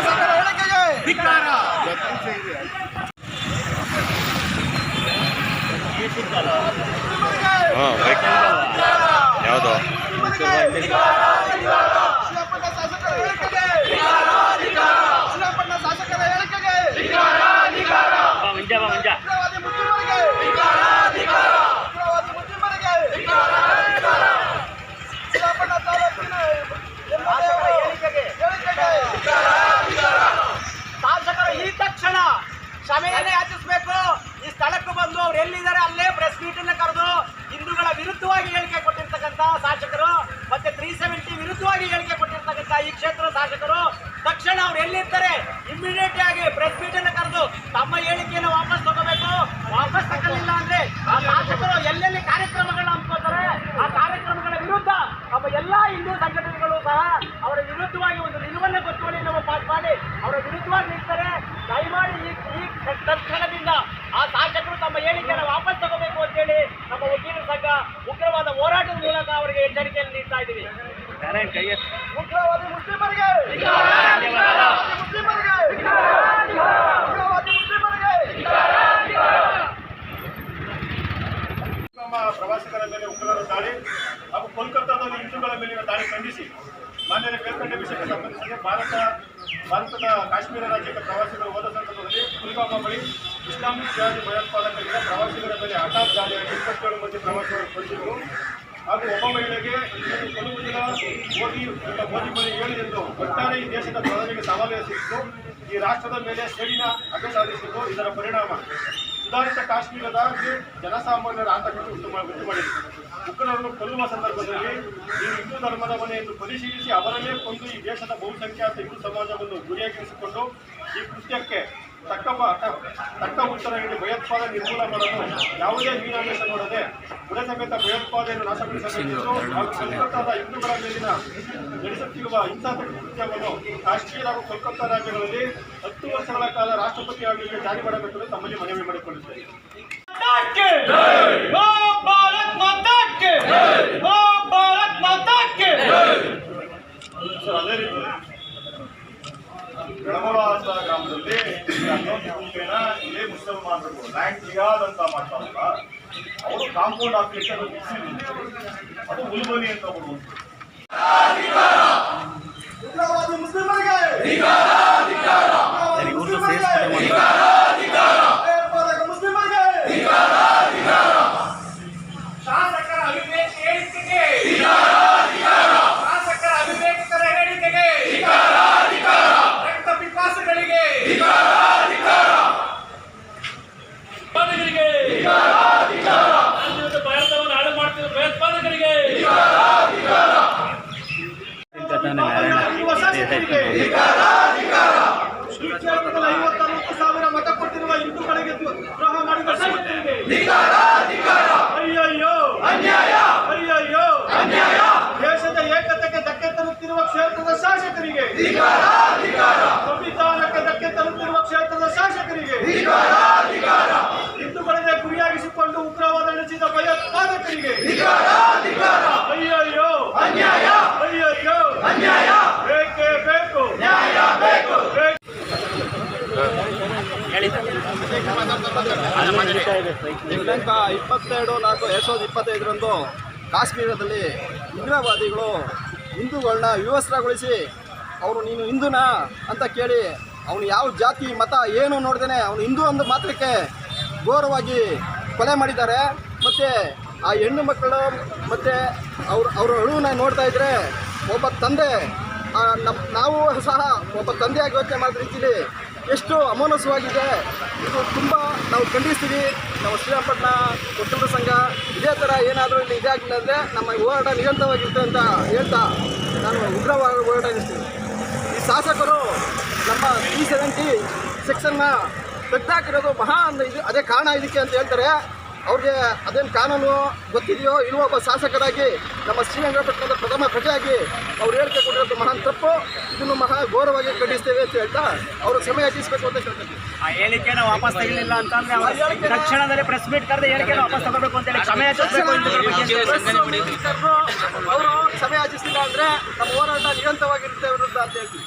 ಶಾಸಕರ ಹೇಳಿಕೆಗೆ ಮುಂಚೆ ಯಾವುದೋ? ವಿರುದ್ಧವಾಗಿ ಹೇಳಿಕೆ ಕೊಟ್ಟಿರ್ತಕ್ಕಂಥ ಈ ಕ್ಷೇತ್ರ ಶಾಸಕರು, ತಕ್ಷಣ ಅವ್ರು ಎಲ್ಲಿರ್ತಾರೆ? ಇಮಿಡಿಯೇಟ್ ಆಗಿ ಪ್ರೆಸ್ ಮೀಟ್ ಅನ್ನ ಕರೆದು ತಮ್ಮ ಹೇಳಿಕೆಯನ್ನು ವಾಪಸ್ ತಗೋಬೇಕು. ವಾಪಸ್ ತಗೊಳ್ಳಿಲ್ಲ ಅಂದ್ರೆ ಆ ಶಾಸಕರು ಎಲ್ಲೆಲ್ಲಿ ಕಾರ್ಯಕ್ರಮಗಳನ್ನ ಹಮ್ಮಿಕೋತಾರೆ ಆ ಕಾರ್ಯಕ್ರಮಗಳ ವಿರುದ್ಧ ನಮ್ಮ ಎಲ್ಲಾ ಹಿಂದೂ ಸಂಘಟನೆಗಳು ಸಹ ಅವರ ವಿರುದ್ಧವಾಗಿ ಒಂದು ನಿಲುವನ್ನು ಗೊತ್ತುವಳಿ ನಾವು ಪಾಸ್ ಮಾಡಿ ಅವರ ವಿರುದ್ಧವಾಗಿ ನಿಲ್ತಾರೆ. ದಯಮಾಡಿ ಈ ಈ ತಕ್ಷಣದಿಂದ ಆ ಶಾಸಕರು ತಮ್ಮ ಹೇಳಿಕೆಯನ್ನು ವಾಪಸ್ ತಗೋಬೇಕು ಅಂತೇಳಿ ನಮ್ಮ ವಕೀಲರ ಸಂಘ ಉಗ್ರವಾದ ಹೋರಾಟದ ಮೂಲಕ ಅವರಿಗೆ ಎಚ್ಚರಿಕೆಯನ್ನು ನೀಡ್ತಾ ಇದ್ದೀವಿ. ನಾರಾಯಣ್ ಪ್ರವಾಸಿಗರ ಮೇಲೆ ಉಗ್ರರ ದಾಳಿ ಹಾಗೂ ಕೋಲ್ಕತ್ತಾದಲ್ಲಿ ಹಿಂದೂಗಳ ಮೇಲಿನ ದಾಳಿ ಖಂಡಿಸಿ ಮಾನ್ಯರ ಮೇಲ್ಕಂಡ ವಿಷಯಕ್ಕೆ ಸಂಬಂಧಿಸಿದಂತೆ ಭಾರತ ಭಾರತದ ಕಾಶ್ಮೀರ ರಾಜ್ಯಕ್ಕೆ ಪ್ರವಾಸಿಗರು ಹೋದ ಸಂದರ್ಭದಲ್ಲಿ ಪುಲ್ವಾಮಾ ಬಳಿ ಇಸ್ಲಾಮಿಕ್ ಜಿಹಾದಿ ಭಯೋತ್ಪಾದಕರಿಂದ ಪ್ರವಾಸಿಗರ ಮೇಲೆ ಹಠಾತ್ ದಾಳಿಯಾಗಿ ಇಪ್ಪತ್ತೇಳು ಮಂದಿ ಪ್ರವಾಸಿಗರು ಕೊಲ್ಲಿದ್ದು ಹಾಗೂ ಒಬ್ಬ ಮಹಿಳೆಗೆ ಮೋದಿ ಮೋದಿ ಹೇಳಿ ಎಂದು ಒಟ್ಟಾರೆ ಈ ದೇಶದ ಪ್ರಧಾನಿಗೆ ಸವಾಲು ಎಸಗಿತ್ತು ಈ ರಾಷ್ಟ್ರದ ಮೇಲೆ ಸೇಡಿನ ಅಡ್ಡ ಸಾಧಿಸಿದ್ದು ಇದರ ಪರಿಣಾಮ. ಸುಧಾರಿತ ಕಾಶ್ಮೀರದ ಜನಸಾಮಾನ್ಯರ ಆತಂಕಕ್ಕೆ ಉಂಟು ಉಂಟು ಮಾಡಿದೆ ಉಗ್ರರನ್ನು ಕೊಲ್ಲುವ ಸಂದರ್ಭದಲ್ಲಿ ಈ ಹಿಂದೂ ಧರ್ಮದ ಮನೆಯನ್ನು ಪರಿಶೀಲಿಸಿ ಅವರಲ್ಲೇ ಕೊಂದು ಈ ದೇಶದ ಬಹುಸಂಖ್ಯಾತ ಹಿಂದೂ ಸಮಾಜವನ್ನು ಗುರಿಯಾಗಿರಿಸಿಕೊಂಡು ಈ ಕೃತ್ಯಕ್ಕೆ ತಕ್ಕ ತಕ್ಕ ಉತ್ತರ ನೀಡಿ ಭಯೋತ್ಪಾದನೆ ನಿರ್ಮೂಲ ಮಾಡಲು ಯಾವುದೇ ಮೀನಾಮೇಷ ನೋಡದೆ ಬುಡಸಮೇತ ಭಯೋತ್ಪಾದನೆಯನ್ನು ನಾಶಪಡಿಸಬೇಕೆಂದು ಹಾಗೂ ಕೋಲ್ಕತ್ತಾದ ಹಿಂದೂಗಳ ಮೇಲಿನ ನಡೆಸುತ್ತಿರುವ ಹಿಂಸಾತ್ಮಕ ಕೃತ್ಯವನ್ನು ಕಾಶ್ಮೀರ ಹಾಗೂ ಕೋಲ್ಕತ್ತಾ ರಾಜ್ಯಗಳಲ್ಲಿ ಹತ್ತು ವರ್ಷಗಳ ಕಾಲ ರಾಷ್ಟ್ರಪತಿ ಆಡಳಿತ ಜಾರಿ ಮಾಡಬೇಕೆಂದು ತಮ್ಮಲ್ಲಿ ಮನವಿ ಮಾಡಿಕೊಳ್ಳುತ್ತೇವೆ ಸರ್ ಅದೇ ರೀತಿ ಗುಂಪಿನ ಇದೇ ಮುಸಲ್ಮಾನರು ಲ್ಯಾಂಡ್ ಜಿಹಾದ್ ಅಂತ ಮಾಡ್ತಾರಲ್ಲ ಅವರು ಕಾಂಪೌಂಡ್ ಹಾಕ್ಲಿಕ್ಕೆ ಅದು ಮುಲ್ಬನಿ ಅಂತ ಅವರು ಕ್ಷೇತ್ರದಲ್ಲಿ ಐವತ್ತರವತ್ತು ಸಾವಿರ ಮತ ಕೊಟ್ಟಿರುವ ಹಿಂದೂಗಳಿಗೆ ದ್ರೋಹ ಮಾಡಿದ ದಿನಾಂಕ ಇಪ್ಪತ್ತೆರಡು ನಾಲ್ಕು, ಎರಡು ಸಾವಿರದ ಇಪ್ಪತ್ತೈದರಂದು ಕಾಶ್ಮೀರದಲ್ಲಿ ಉಗ್ರವಾದಿಗಳು ಹಿಂದೂಗಳನ್ನ ವಿವಸ್ತ್ರಗೊಳಿಸಿ, ಅವರು ನೀನು ಹಿಂದೂನಾ? ಅಂತ ಕೇಳಿ, ಅವನು ಯಾವ ಜಾತಿ, ಮತ, ಏನು ನೋಡ್ದೇನೆ, ಅವನು ಹಿಂದೂ ಅಂದ ಮಾತ್ರಕ್ಕೆ ಘೋರವಾಗಿ ಕೊಲೆ ಮಾಡಿದ್ದಾರೆ. ಮತ್ತು ಆ ಹೆಣ್ಣು ಮಕ್ಕಳು, ಮತ್ತು ಅವ್ರ ಅವ್ರ ಅಳುವನ್ನ ನೋಡ್ತಾ ಇದ್ದರೆ ಒಬ್ಬ ತಂದೆ ನಮ್ಮ ನಾವು ಸಹ ಒಬ್ಬ ತಂದೆಯಾಗಿ ಯೋಚನೆ ಮಾಡಿದ ಎಷ್ಟು ಅಮಾನಸವಾಗಿದೆ? ಇದು ತುಂಬ ನಾವು ಖಂಡಿಸ್ತೀವಿ. ನಾವು ಶ್ರೀರಂಗಪಟ್ಟಣ ಒಕ್ಕೂಟ ಸಂಘ, ಇದೇ ಥರ ಏನಾದರೂ ಇಲ್ಲಿ ಇದಾಗಿಲ್ಲ ಅಂದರೆ ನಮ್ಮ ಹೋರಾಟ ನಿರಂತರವಾಗಿರುತ್ತೆ ಅಂತ ಹೇಳ್ತಾ ನಾನು ಉಗ್ರವಾಗಿ ಹೋರಾಟ ನಡೆಸ್ತೀನಿ ಈ ಶಾಸಕರು ನಮ್ಮ ತ್ರೀ ಸೆವೆಂಟಿ ಸೆಕ್ಷನ್ನ ತೆಗ್ದಾಕಿರೋದು ಮಹಾ ಇದು, ಅದೇ ಕಾರಣ ಇದಕ್ಕೆ ಅಂತ ಹೇಳ್ತಾರೆ. ಅವ್ರಿಗೆ ಅದೇನು ಕಾನೂನು ಗೊತ್ತಿದೆಯೋ ಇರುವ ಒಬ್ಬ ಶಾಸಕರಾಗಿ ನಮ್ಮ ಶ್ರೀರಂಗಪಟ್ಟಣದ ಪ್ರಥಮ ಪ್ರಜೆಯಾಗಿ ಅವ್ರು ಹೇಳಿಕೆ ಕೊಟ್ಟಿರೋದು ಮಹಾನ್ ತಪ್ಪು ಇದನ್ನು ಮಹಾ ಗೌರವವಾಗಿ ಖಂಡಿಸ್ತೇವೆ ಅಂತ ಹೇಳ್ತಾ ಅವರು ಸಮಯ ಹೆಚ್ಚಿಸಬೇಕು ಅಂತ ಹೇಳ್ತಾರೆ ಆ ಹೇಳಿಕೆನ ವಾಪಸ್ ತೆಗಿಲಿಲ್ಲ ಅಂತಂದ್ರೆ ಅವರು ತಕ್ಷಣದಲ್ಲಿ ಪ್ರೆಸ್ ಮೀಟ್ ಕರೆದು ಹೇಳಿಕೆನ ವಾಪಸ್ ತಗೋಬೇಕು ಅಂತ ಹೇಳಿ ಅಂತ. ಅವರು ಸಮಯ ಯಾಚಿಸಿಲ್ಲ ಅಂದ್ರೆ ನಮ್ಮ ಹೋರಾಟ ನಿರಂತರವಾಗಿರುತ್ತೆ ವಿರುದ್ಧ ಅಂತ ಹೇಳ್ತೀವಿ